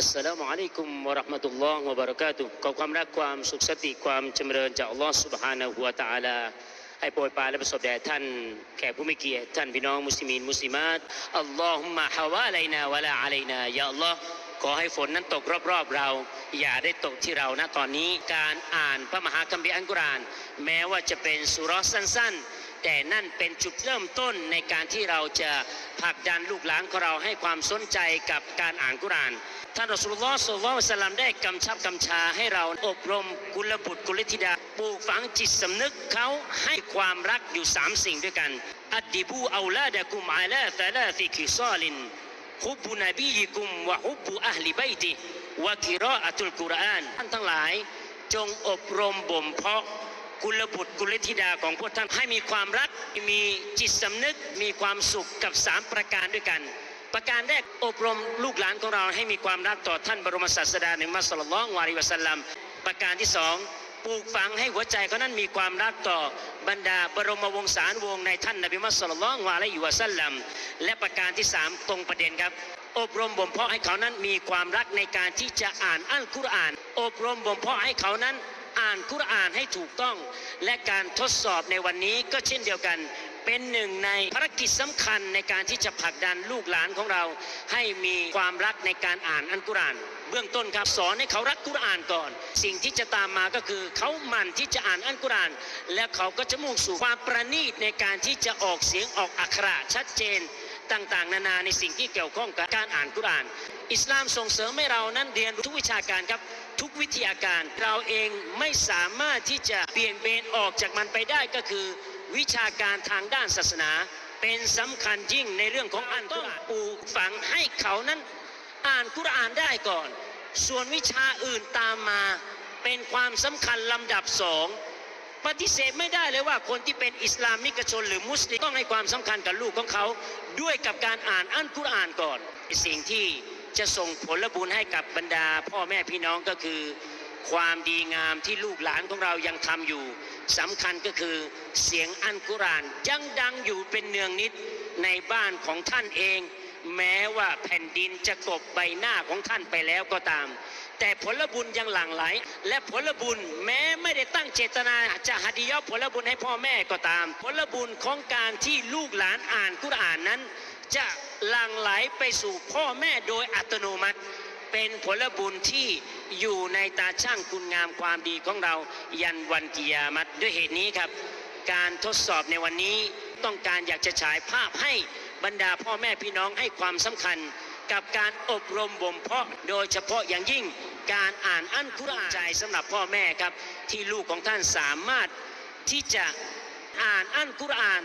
อัสสลามุอะลัยกุมวะเราะห์มะตุลลอฮ์วะบะเราะกาตุฮ์ขอความรักความสุขสติความจำเริญจากอัลลอฮ์ سبحانه และ تعالى ให้โปรยปรานและประสบแด่ท่านแขกผู้มีเกียรติท่านพี่น้องมุสลิมีนมุสลิมาตอัลลอฮุมะฮาวาไลนาวะลาอะลัยนายาอัลลอฮ์ขอให้ฝนนั้นตกรอบๆเรา อย่าได้ตกที่เรานะตอนนี้การอ่านพระมหาคัมภีร์อัลกุรอาน แม้ว่าจะเป็นสุเราะห์สั้น ๆ แต่นั่นเป็นจุดเริ่มต้นในการที่เราจะผลักดันลูกหลานของเราให้ความสนใจกับการอ่านกุราน ท่านรอสูลุลลอฮ์ศ็อลลัลลอฮุอะลัยฮิวะซัลลัมได้กำชับกำชาให้เราอบรมกุลบุตรกุลธิดาปลูกฝังจิตสำนึกเขาให้ความรักอยู่สามสิ่งด้วยกันอัดดิบูเอาลาดะกุมอาลาซาลาฟิคิซาลินฮุบบุนบียิกุมวะฮุบบุอัลลิบัยติวะกิรออะตุลกุรอานท่านทั้งหลายจงอบรมบ่มเพาะ กุลบุตรกุลธิดาของพวกท่านให้มีความรัก มีจิตสำนึก มีความสุขกับสามประการด้วยกัน ประการแรกอบรมลูกหลานของเราให้มีความรักต่อท่านบรมศาสดาหนึ่งมัสลลัลลอฮุอะลัยฮิวะสัลลัม ประการที่สองปลูกฝังให้หัวใจเขานั้นมีความรักต่อบรรดาบรมวงศานวงในท่านนบีมุฮัมมัดศ็อลลัลลอฮุอะลัยฮิวะสัลลัม และประการที่สามตรงประเด็นครับอบรมบ่มเพาะให้เขานั้นมีความรักในการที่จะอ่านอัลกุรอาน อบรมบ่มเพาะให้เขานั้น อ่านกุรอานให้ถูกต้อง และการทดสอบในวันนี้ก็เช่นเดียวกัน เป็นหนึ่งในภารกิจสำคัญในการที่จะผลักดันลูกหลานของเรา ให้มีความรักในการอ่านอัลกุรอานเบื้องต้นครับสอนให้เขารักกุรอานก่อน สิ่งที่จะตามมาก็คือเขาหมั่นที่จะอ่านอัลกุรอาน และเขาก็จะมุ่งสู่ความประณีตในการที่จะออกเสียงออกอักขระชัดเจน ต่างๆ นานาในสิ่งที่เกี่ยวข้องกับการอ่านกุราน อิสลามส่งเสริมให้เรานั้นเรียนรู้ทุกวิชาการครับทุกวิทยาการเราเองไม่สามารถที่จะเปลี่ยนเบนออกจากมันไปได้ก็คือ วิชาการทางด้านศาสนา เป็นสำคัญยิ่งในเรื่องของอันกุรอานปลูกฝังให้เขานั้น อ่านกุรอานได้ก่อน ส่วนวิชาอื่นตามมาเป็นความสำคัญลำดับสอง ปฏิเสธไม่ได้เลยว่าคนที่เป็นอิสลามิกชนหรือมุสลิมต้องให้ความสำคัญกับลูกของเขา ด้วยกับการอ่านอัลกุรอานก่อน สิ่งที่จะส่งผลบุญให้กับบรรดา พ่อแม่พี่น้องก็คือ ความดีงามที่ลูกหลานของเรายังทำอยู่สำคัญก็คือเสียงอัลกุรอานยังดังอยู่เป็นเนืองนิดในบ้านของท่านเอง แม้ว่าแผ่นดินจะกลบใบหน้าของท่านไปแล้วก็ตาม แต่ผลบุญยังหลั่งไหล และผลบุญแม้ไม่ ได้ตั้งเจตนาจะหัดียอผลบุญให้พ่อแม่ก็ตาม ผลบุญของการที่ลูกหลานอ่านกุรอานนั้น จะหลั่งไหลไปสู่พ่อแม่โดยอัตโนมัติ เป็นผลบุญที่อยู่ในตาช่างคุณงามความดีของเรายันวันกิยามัตด้วยเหตุนี้ครับ การทดสอบในวันนี้ต้องการอยากจะฉายภาพให้บรรดาพ่อแม่พี่น้องให้ความสำคัญ กับการอบรมบ่มเพาะโดยเฉพาะอย่างยิ่งการอ่านอัลกุรอานใจสำหรับพ่อแม่ครับ ที่ลูกของท่านสามารถที่จะอ่านอัลกุรอาน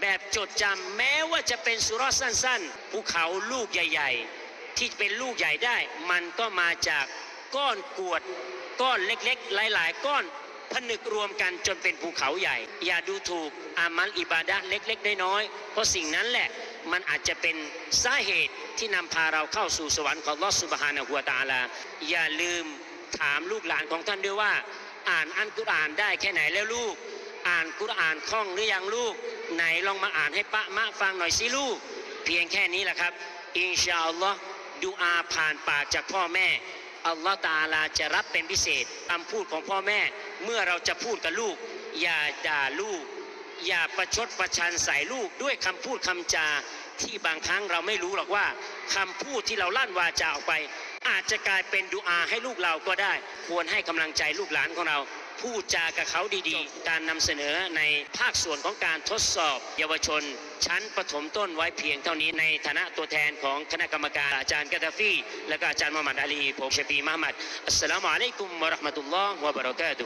แบบจดจำแม้ว่าจะเป็นสุราะห์สั้นๆภูเขาลูกใหญ่ ๆ ที่เป็นลูกใหญ่ได้ มันก็มาจากก้อนกวดก้อนเล็กๆ หลายๆ ก้อนผนึกรวมกันจนเป็นภูเขาใหญ่ อย่าดูถูกอามัลอิบาดะเล็กๆ น้อยๆเพราะสิ่งนั้นแหละ มันอาจจะเป็นสาเหตุที่นำพาเราเข้าสู่สวรรค์ของลอสุบฮานะฮัวตาลา อย่าลืมถามลูกหลานของท่านด้วยว่า อ่านอัลกุรอานได้แค่ไหนแล้วลูก อ่านกุรอานคล่องหรือยังลูก ไหนลองมาอ่านให้ปะมะฟังหน่อยสิลูก เพียงแค่นี้แหละครับ อินชาอัลลอฮ์ดูอาผ่านปากจากพ่อแม่อัลลอฮ์ตาลาจะรับเป็นพิเศษคำพูดของพ่อแม่ เมื่อเราจะพูดกับลูก อย่าด่าลูก อย่าประชดประชันใส่ลูกด้วยคำพูดคำจา ที่บางครั้งเราไม่รู้หรอกว่าคำพูดที่เราลั่นวาจาออกไป อาจจะกลายเป็นดูอาให้ลูกเราก็ได้ ควรให้กำลังใจลูกหลานของเราพูดจากับเขาดีๆ การนำเสนอในภาคส่วนของการทดสอบ เยาวชน ชั้นประถมต้นไว้เพียงเท่านี้ในฐานะตัวแทนของคณะกรรมการอาจารย์กาตาฟี และก็อาจารย์มุฮัมมัดอาลีผมชฟีมหมัดอัสสลามุอะลัยกุมวะราะห์มะตุลลอฮ์วะบะเราะกาตุ